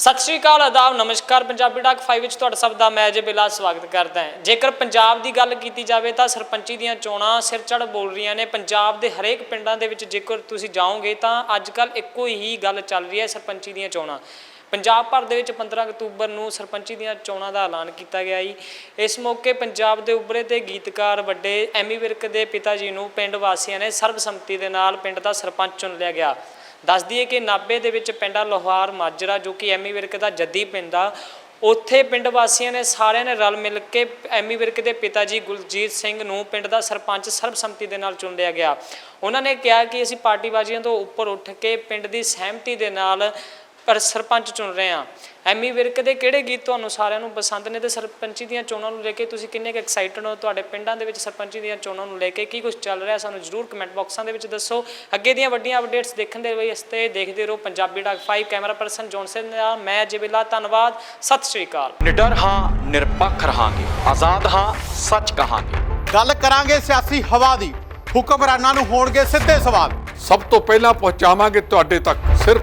ਸਤਿ ਸ਼੍ਰੀ ਅਕਾਲ, ਆਦਾਬ, ਨਮਸਕਾਰ ਪੰਜਾਬੀ ਡਾਕ 5 ਵਿੱਚ ਤੁਹਾਡਾ ਸਭ ਦਾ ਮੈਂ ਅਜੇ ਬਿਲਾ ਸਵਾਗਤ ਕਰਦਾ ਹਾਂ। ਜੇਕਰ ਪੰਜਾਬ ਦੀ ਗੱਲ ਕੀਤੀ ਜਾਵੇ ਤਾਂ ਸਰਪੰਚੀ ਦੀਆਂ ਚੋਣਾਂ ਸਿਰ ਚੜ ਬੋਲ ਰਹੀਆਂ ਨੇ। ਪੰਜਾਬ ਦੇ ਹਰੇਕ ਪਿੰਡਾਂ ਦੇ ਵਿੱਚ ਜੇਕਰ ਤੁਸੀਂ ਜਾਓਗੇ ਤਾਂ ਅੱਜ ਕੱਲ ਇੱਕੋ ਹੀ ਗੱਲ ਚੱਲ ਰਹੀ ਹੈ ਸਰਪੰਚੀ ਦੀਆਂ ਚੋਣਾਂ। ਪੰਜਾਬ ਭਰ ਦੇ ਵਿੱਚ 15 ਅਕਤੂਬਰ ਨੂੰ ਸਰਪੰਚੀ ਦੀਆਂ ਚੋਣਾਂ ਦਾ ਐਲਾਨ ਕੀਤਾ ਗਿਆ ਜੀ। ਇਸ ਮੌਕੇ ਪੰਜਾਬ ਦੇ ਉੱਭਰੇ ਤੇ ਗੀਤਕਾਰ ਵੱਡੇ ਐਮੀ ਵਿਰਕ ਦੇ ਪਿਤਾ ਜੀ ਨੂੰ ਪਿੰਡ ਵਾਸੀਆਂ ਨੇ ਸਰਬਸੰਮਤੀ ਦੇ ਨਾਲ ਪਿੰਡ ਦਾ ਸਰਪੰਚ ਚੁਣ ਲਿਆ ਗਿਆ। ਦੱਸ ਦਈਏ ਕਿ ਨਾਭੇ ਦੇ ਵਿੱਚ ਪਿੰਡਾ ਲੋਹਾਰ ਮਾਜਰਾ, ਜੋ ਕਿ ਐਮੀ ਵਿਰਕ ਦਾ ਜੱਦੀ ਪਿੰਡ ਆ। ਉੱਥੇ ਪਿੰਡ ਵਾਸੀਆਂ ਨੇ ਸਾਰਿਆਂ ਨੇ ਰਲ ਮਿਲ ਕੇ ਐਮੀ ਵਿਰਕ ਦੇ ਪਿਤਾ ਜੀ ਗੁਲਜੀਤ ਸਿੰਘ ਨੂੰ ਪਿੰਡ ਦਾ ਸਰਪੰਚ ਸਰਬਸੰਮਤੀ ਦੇ ਨਾਲ ਚੁਣ ਲਿਆ ਗਿਆ। ਉਹਨਾਂ ਨੇ ਕਿਹਾ ਕਿ ਅਸੀਂ ਪਾਰਟੀਬਾਜ਼ੀਆਂ ਤੋਂ ਉੱਪਰ ਉੱਠ ਕੇ ਪਿੰਡ ਦੀ ਸਹਿਮਤੀ ਦੇ ਨਾਲ ਪਰ ਸਰਪੰਚ ਚੁਣ ਰਹੇ ਹਾਂ। ਐਮੀ ਵਿਰਕ ਦੇ ਕਿਹੜੇ ਗੀਤ ਤੁਹਾਨੂੰ ਸਾਰਿਆਂ ਨੂੰ ਪਸੰਦ ਨੇ ਤੇ ਸਰਪੰਚੀ ਦੀਆਂ ਚੋਣਾਂ ਨੂੰ ਲੈ ਕੇ ਤੁਸੀਂ ਕਿੰਨੇ ਕੁ ਐਕਸਾਈਟਡ ਹੋ? ਤੁਹਾਡੇ ਪਿੰਡਾਂ ਦੇ ਵਿੱਚ ਸਰਪੰਚੀ ਦੀਆਂ ਚੋਣਾਂ ਨੂੰ ਲੈ ਕੇ ਕੀ ਕੁਝ ਚੱਲ ਰਿਹਾ? ਸਾਨੂੰ ਜਰੂਰ ਕਮੈਂਟ ਬਾਕਸਾਂ ਦੇ ਵਿੱਚ ਦੱਸੋ। ਅੱਗੇ ਦੀਆਂ ਵੱਡੀਆਂ ਅਪਡੇਟਸ ਦੇਖਣ ਦੇ ਲਈ ਤੇ ਦੇਖਦੇ ਰਹੋ ਪੰਜਾਬੀ ਡਾਕ 5 ਕੈਮਰਾ ਪਰਸਨ ਜੌਨਸਨ ਦਾ ਮੈਂ ਜਿਬਿਲਾ ਧੰਨਵਾਦ। ਸਤਿ ਸ਼੍ਰੀ ਅਕਾਲ। ਨਿਡਰ ਹਾਂ ਨਿਰਪੱਖ ਰਹਾਂਗੇ। ਆਜ਼ਾਦ ਹਾਂ ਸੱਚ ਕਹਾਂਗੇ। ਗੱਲ ਕਰਾਂਗੇ ਸਿਆਸੀ ਹਵਾ ਦੀ। ਹੁਕਮਰਾਨਾਂ ਨੂੰ ਹੋਣਗੇ ਸਿੱਧੇ ਸਵਾਲ। ਸਭ ਤੋਂ ਪਹਿਲਾਂ ਪਹੁੰਚਾਵਾਂਗੇ ਤੁਹਾਡੇ ਤੱਕ। ਸਿਰਫ